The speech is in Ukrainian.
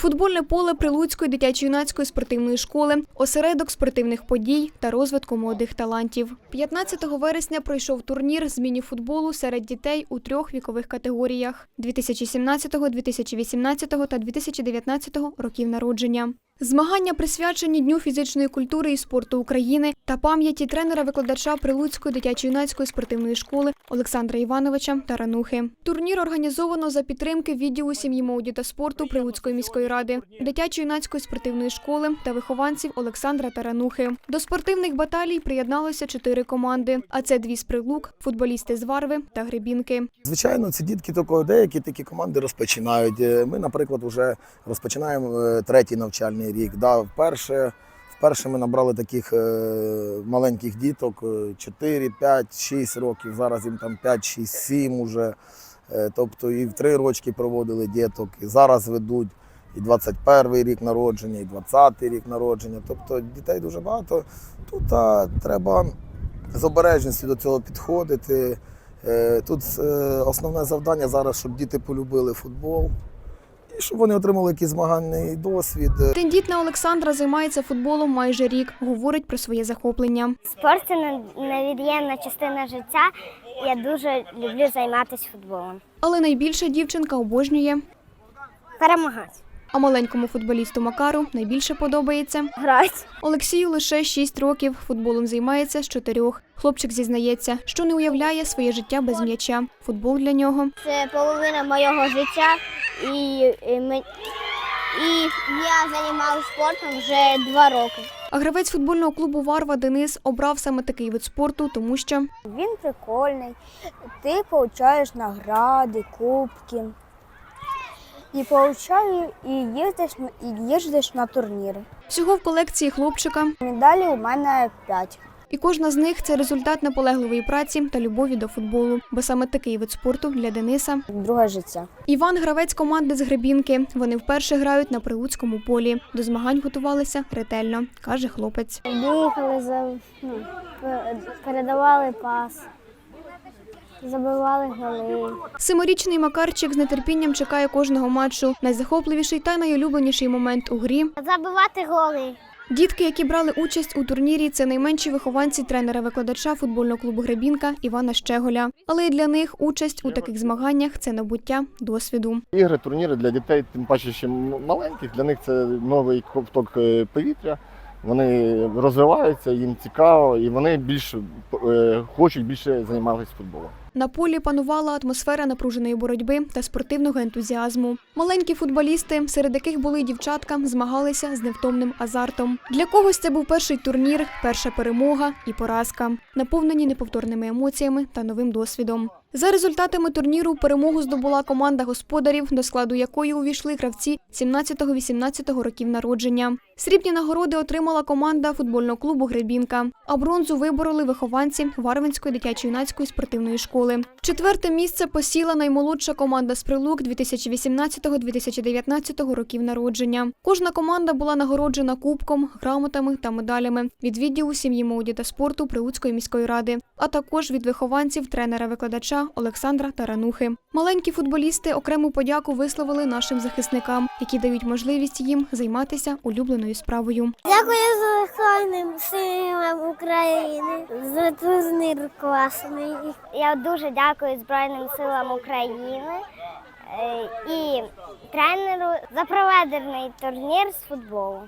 Футбольне поле Прилуцької дитячо-юнацької спортивної школи, осередок спортивних подій та розвитку молодих талантів. 15 вересня пройшов турнір з міні-футболу серед дітей у трьох вікових категоріях: 2017, 2018 та 2019 років народження. Змагання присвячені Дню фізичної культури і спорту України та пам'яті тренера-викладача Прилуцької дитячо-юнацької спортивної школи Олександра Івановича Таранухи. Турнір організовано за підтримки відділу сім'ї молоді та спорту Прилуцької міської ради, дитячо-юнацької спортивної школи та вихованців Олександра Таранухи. До спортивних баталій приєдналося чотири команди, а це дві з Прилук, футболісти з Варви та Гребінки. Звичайно, ці дітки тільки деякі такі команди розпочинають. Е, Ми, наприклад, вже розпочинаємо е, третій навчальний рік. Да, вперше, вперше ми набрали таких е, маленьких діток е, 4, 5, 6 років. Зараз їм там 5, 6, 7 уже. Е, Тобто і в три рочки проводили діток, і зараз ведуть і 21 рік народження, і 20-й рік народження. Тобто дітей дуже багато. Тут а, треба з обережністю до цього підходити. Е, Тут основне завдання зараз, щоб діти полюбили футбол і щоб вони отримали якийсь змагальний досвід. Тендітна Олександра займається футболом майже рік. Говорить про своє захоплення. Спорт це невід'ємна частина життя. Я дуже люблю займатися футболом. Але найбільше дівчинка обожнює. Перемагати. А маленькому футболісту Макару найбільше подобається. Грати. Олексію лише 6 років. Футболом займається з чотирьох. Хлопчик зізнається, що не уявляє своє життя без м'яча. Футбол для нього Це половина моєго життя. І, і, ми- і я займаюся спортом вже два роки. А гравець футбольного клубу Варва Денис обрав саме такий вид спорту, тому що Він прикольний. Ти получаєш награди, кубки. І получаю, і їздиш, на- і їздиш на турніри. всього в колекції хлопчика, Медалі у мене 5. і кожна з них це результат наполегливої праці та любові до футболу. Бо саме такий вид спорту для Дениса. Друге життя. Іван гравець команди з Гребінки. Вони вперше грають на прилуцькому полі. До змагань готувалися ретельно, каже хлопець. Бігали, за, ну, передавали пас, забивали голи. Семирічний Макарчик з нетерпінням чекає кожного матчу. Найзахопливіший та найулюбленіший момент у грі. Забивати голи. Дітки, які брали участь у турнірі, це найменші вихованці тренера-викладача футбольного клубу Гребінка Івана Щеголя. Але і для них участь у таких змаганнях це набуття досвіду. Ігри, турніри для дітей, тим паче ще маленьких, для них це новий ковток е, повітря. Вони розвиваються, їм цікаво, і вони більше хочуть більше займатися футболом. На полі панувала атмосфера напруженої боротьби та спортивного ентузіазму. Маленькі футболісти, серед яких були дівчатка, змагалися з невтомним азартом. Для когось це був перший турнір, перша перемога і поразка, наповнені неповторними емоціями та новим досвідом. За результатами турніру перемогу здобула команда господарів, до складу якої увійшли гравці 17-18 років народження. Срібні нагороди отримала команда футбольного клубу Гребінка, а бронзу вибороли вихованці Варвинської дитячо-юнацької спортивної школи. Четверте місце посіла наймолодша команда з Прилук 2018-2019 років народження. Кожна команда була нагороджена кубком, грамотами та медалями від відділу сім'ї молоді та спорту Прилуцької міської ради, а також від вихованців тренера-викладача Олександра Таранухи. Маленькі футболісти окрему подяку висловили нашим захисникам, які дають можливість їм займатися улюбленою справою. Дякую за Збройним силам України. За турнір класний. Я дуже дякую Збройним силам України е, і тренеру за проведений турнір з футболу.